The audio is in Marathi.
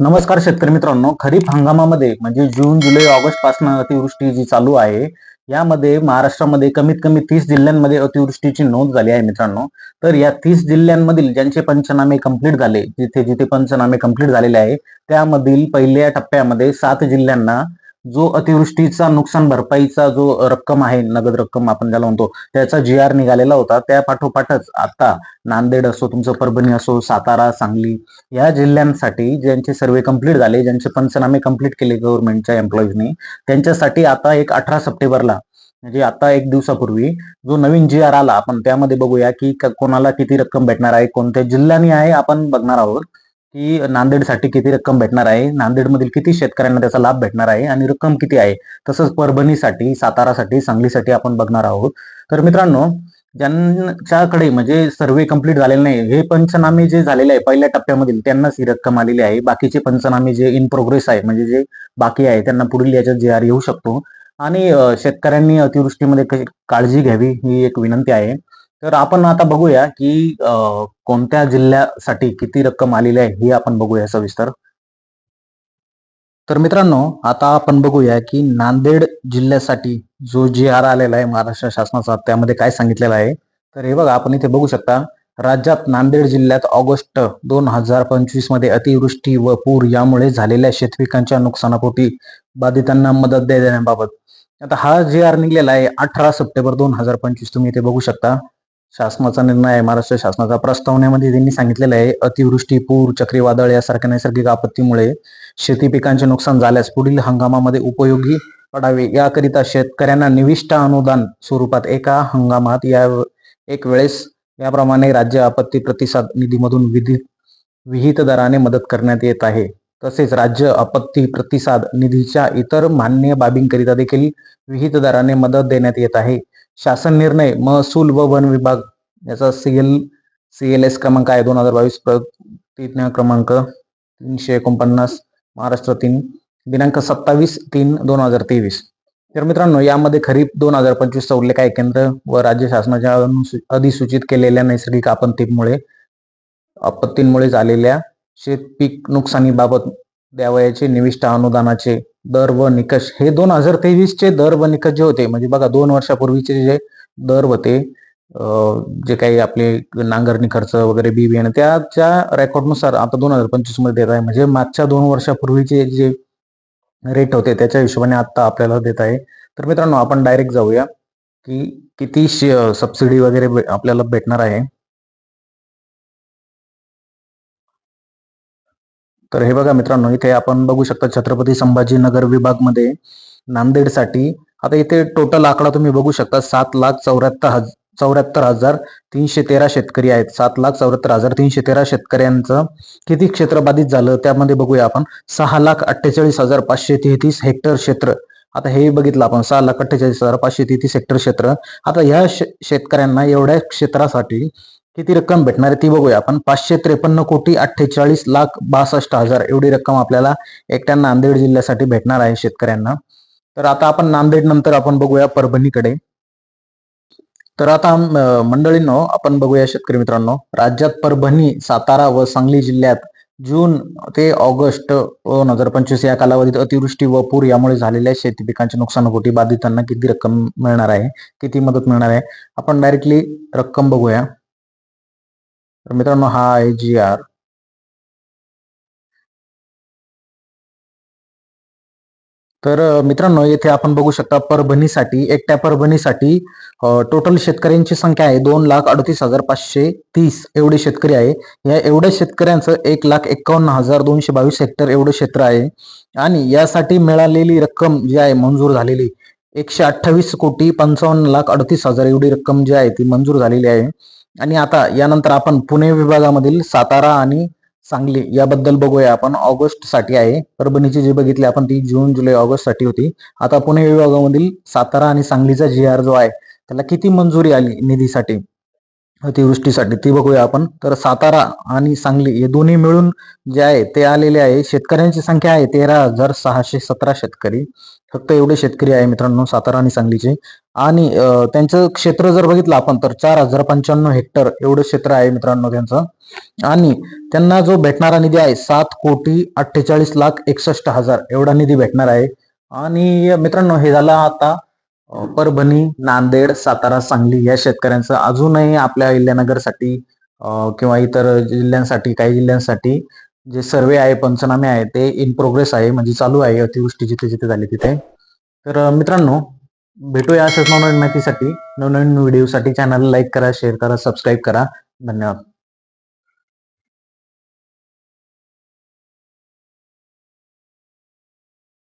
नमस्कार शेतकरी मित्रांनो. खरीप हंगामामध्ये म्हणजे जून जुलै ऑगस्टपासून अतिवृष्टी जी चालू आहे यामध्ये महाराष्ट्रामध्ये कमीत कमी तीस जिल्ह्यांमध्ये अतिवृष्टीची नोंद झाली आहे मित्रांनो. तर या तीस जिल्ह्यांमधील ज्यांचे पंचनामे कंप्लीट झाले जिथे जिथे पंचनामे कंप्लीट झालेले आहे त्यामधील पहिल्या टप्प्यामध्ये सात जिल्ह्यांना जो अतिवृष्टीचा नुकसान भरपाईचा जो रक्कम आहे नगद रक्कम आपण ज्याला म्हणतो त्याचा जी आर निघालेला होता. त्या पाठोपाठच आता नांदेड असो तुमचं परभणी असो सातारा सांगली या जिल्ह्यांसाठी ज्यांचे सर्वे कंप्लीट झाले ज्यांचे पंचनामे कंप्लीट केले गव्हर्नमेंटच्या एम्प्लॉईजनी त्यांच्यासाठी आता एक अठरा सप्टेंबरला म्हणजे आता एक दिवसापूर्वी जो नवीन जी आर आला आपण त्यामध्ये बघूया की कोणाला किती रक्कम भेटणार आहे कोणत्या जिल्ह्याने आहे आपण बघणार आहोत. की नांदेडसाठी किती रक्कम भेटणार आहे? नांदेडमधील किती शेतकऱ्यांना त्याचा लाभ भेटणार आहे? आणि रक्कम किती आहे? तसंच परभणीसाठी सातारासाठी सांगलीसाठी आपण बघणार आहोत. तर मित्रांनो ज्यांच्याकडे म्हणजे सर्वे कंप्लीट झालेले नाही हे पंचनामे जे झालेले आहे पहिल्या टप्प्यामधील त्यांनाच ही रक्कम आलेली आहे. बाकीचे पंचनामे जे इन प्रोग्रेस आहे म्हणजे जे बाकी आहे त्यांना पुढील याच्यात जे आर येऊ शकतो. आणि शेतकऱ्यांनी अतिवृष्टीमध्ये काळजी घ्यावी ही एक विनंती आहे. तर आपण आता बघूया की कोणत्या जिल्ह्यासाठी किती रक्कम आलेली आहे हे आपण बघूया सविस्तर. तर मित्रांनो आता आपण बघूया की नांदेड जिल्ह्यासाठी जो जी आर आलेला आहे महाराष्ट्र शासनाचा त्यामध्ये काय सांगितलेलं आहे. तर हे बघा आपण इथे बघू शकता राज्यात नांदेड जिल्ह्यात ऑगस्ट दोन हजार पंचवीसमध्ये अतिवृष्टी व पूर यामुळे झालेल्या शेतपिकांच्या नुकसानापोटी बाधितांना मदत देण्याबाबत. आता हा जी आर निघलेला आहे अठरा सप्टेंबर दोन हजार पंचवीस तुम्ही इथे बघू शकता. शासनाचा निर्णय आहे. महाराष्ट्र शासनाचा प्रस्तावनेमध्ये त्यांनी सांगितलेलं आहे. अतिवृष्टी पूर चक्रीवादळ यासारख्या नैसर्गिक आपत्तीमुळे शेती पिकांचे नुकसान झाल्यास पुढील हंगामामध्ये उपयोगी पडावे. याकरिता शेतकऱ्यांना निविष्ट अनुदान स्वरूपात एका हंगामात या एक वेळेस याप्रमाणे राज्य आपत्ती प्रतिसाद निधीमधून विधी विहित दराने मदत करण्यात येत आहे. तसेच राज्य आपत्ती प्रतिसाद निधीच्या इतर मान्य बाबींकरिता देखील विहित दराने मदत देण्यात येत आहे. शासन निर्णय महसूल व वन विभाग याचा सीएल सीएल एस क्रमांक आहे दोन हजार बावीस प्रतिज्ञा क्रमांक तीनशे एकोणपन्नास महाराष्ट्र तीन दिनांक सत्तावीस तीन दोन हजार तेवीस. तर मित्रांनो यामध्ये खरीप दोन हजार पंचवीसचा उल्लेख आहे. केंद्र व राज्य शासनाच्या अनुसू- अधिसूचित केलेल्या नैसर्गिक आपत्तीमुळे आपत्तींमुळे झालेल्या शेतपीक नुकसानीबाबत द्यावयाचे निविष्ट अनुदानाचे दर व निकष. हे दोन हजार तेवीसचे दर व निकष जे होते म्हणजे बघा दोन वर्षापूर्वीचे जे दर होते जे काही आपले नांगरणी खर्च वगैरे बी बियाणे त्याच्या रेकॉर्डनुसार आता दोन हजार पंचवीसमध्ये देत आहे. म्हणजे मागच्या दोन वर्षापूर्वीचे जे रेट होते त्याच्या हिशोबाने आता आपल्याला देत आहे. तर मित्रांनो आपण डायरेक्ट जाऊया की किती सबसिडी वगैरे आपल्याला भेटणार आहे. तर हे बघा मित्रांनो इथे आपण बघू शकता छत्रपती संभाजीनगर विभागमध्ये नांदेडसाठी आता इथे टोटल आकडा तुम्ही बघू शकता सात लाख चौऱ्याहत्तर हज चौऱ्याहत्तर हजार तीनशे तेरा शेतकरी आहेत. सात लाख चौऱ्याहत्तर हजार तीनशे तेरा शेतकऱ्यांचं किती क्षेत्र बाधित झालं त्यामध्ये बघूया आपण. सहा लाख अठ्ठेचाळीस हजार पाचशे तेहतीस हेक्टर क्षेत्र. आता हे बघितलं आपण सहा लाख अठ्ठेचाळीस हजार पाचशे तेहतीस हेक्टर क्षेत्र. आता ह्या शेतकऱ्यांना एवढ्या क्षेत्रासाठी किती रक्कम भेटणार आहे ती बघूया. आपण पाचशे त्रेपन्न कोटी अठ्ठेचाळीस लाख बासष्ट हजार एवढी रक्कम आपल्याला एकट्या नांदेड जिल्ह्यासाठी भेटणार आहे शेतकऱ्यांना. तर आता आपण नांदेड नंतर आपण बघूया परभणीकडे. तर आता मंडळींनो आपण बघूया शेतकरी मित्रांनो राज्यात परभणी सातारा व सांगली जिल्ह्यात जून ते ऑगस्ट दोन हजार पंचवीस या कालावधीत अतिवृष्टी व पूर यामुळे झालेल्या शेती पिकांचे नुकसान होती. बाधितांना किती रक्कम मिळणार आहे? किती मदत मिळणार आहे? आपण डायरेक्टली रक्कम बघूया. तर मित्रांनो हा आहे जी आर तर मित्रांनो येथे आपण बघू शकता परभणीसाठी एकट्या परभणीसाठी टोटल शेतकऱ्यांची संख्या आहे दोन लाख अडतीस हजार पाचशे तीस एवढे शेतकरी आहे. या एवढ्या शेतकऱ्यांचं एक लाख एकावन्न हजार दोनशे बावीस हेक्टर एवढं क्षेत्र आहे. आणि यासाठी मिळालेली रक्कम जी आहे मंजूर झालेली एकशे अठ्ठावीस कोटी पंचावन्न लाख अडतीस हजार एवढी रक्कम जी आहे ती मंजूर झालेली आहे. आणि आता यानंतर आपण पुणे विभागामधील सातारा आणि सांगली याबद्दल बघूया. आपण ऑगस्टसाठी आहे. परभणीची जी बघितली आपण ती जून जुलै ऑगस्टसाठी होती. आता पुणे विभागामधील सातारा आणि सांगलीचा जी आर जो आहे त्याला किती मंजुरी आली निधीसाठी? अतिवृष्टीसाठी. ती बघूया आपण. तर सातारा आणि सांगली हे दोन्ही मिळून जे आहे ते आलेले आहे. शेतकऱ्यांची संख्या आहे तेरा हजार सहाशे सतरा शेतकरी. फक्त एवढे शेतकरी आहे मित्रांनो सातारा आणि सांगलीचे. आणि त्यांचं क्षेत्र जर बघितलं आपण तर चार हजार पंच्याण्णव हेक्टर एवढं क्षेत्र आहे मित्रांनो त्यांचं. आणि त्यांना जो भेटणारा निधी आहे सात कोटी अठ्ठेचाळीस लाख एकसष्ट हजार एवढा निधी भेटणार आहे. आणि मित्रांनो हे झालं आता परभणी नांदेड सातारा सांगली या शेतकऱ्यांचं अजूनही आपल्या अहिल्यानगरसाठी किंवा इतर जिल्ह्यांसाठी काही जिल्ह्यांसाठी जे सर्वे आहे पंचनामे आहे ते इन प्रोग्रेस आहे म्हणजे चालू आहे अतिवृष्टी जिथे जिथे झाली तिथे. तर मित्रांनो भेटूया अशाच नवनवीन माहितीसाठी नवनवीन व्हिडिओसाठी चॅनल लाईक करा शेअर करा सबस्क्राईब करा. धन्यवाद.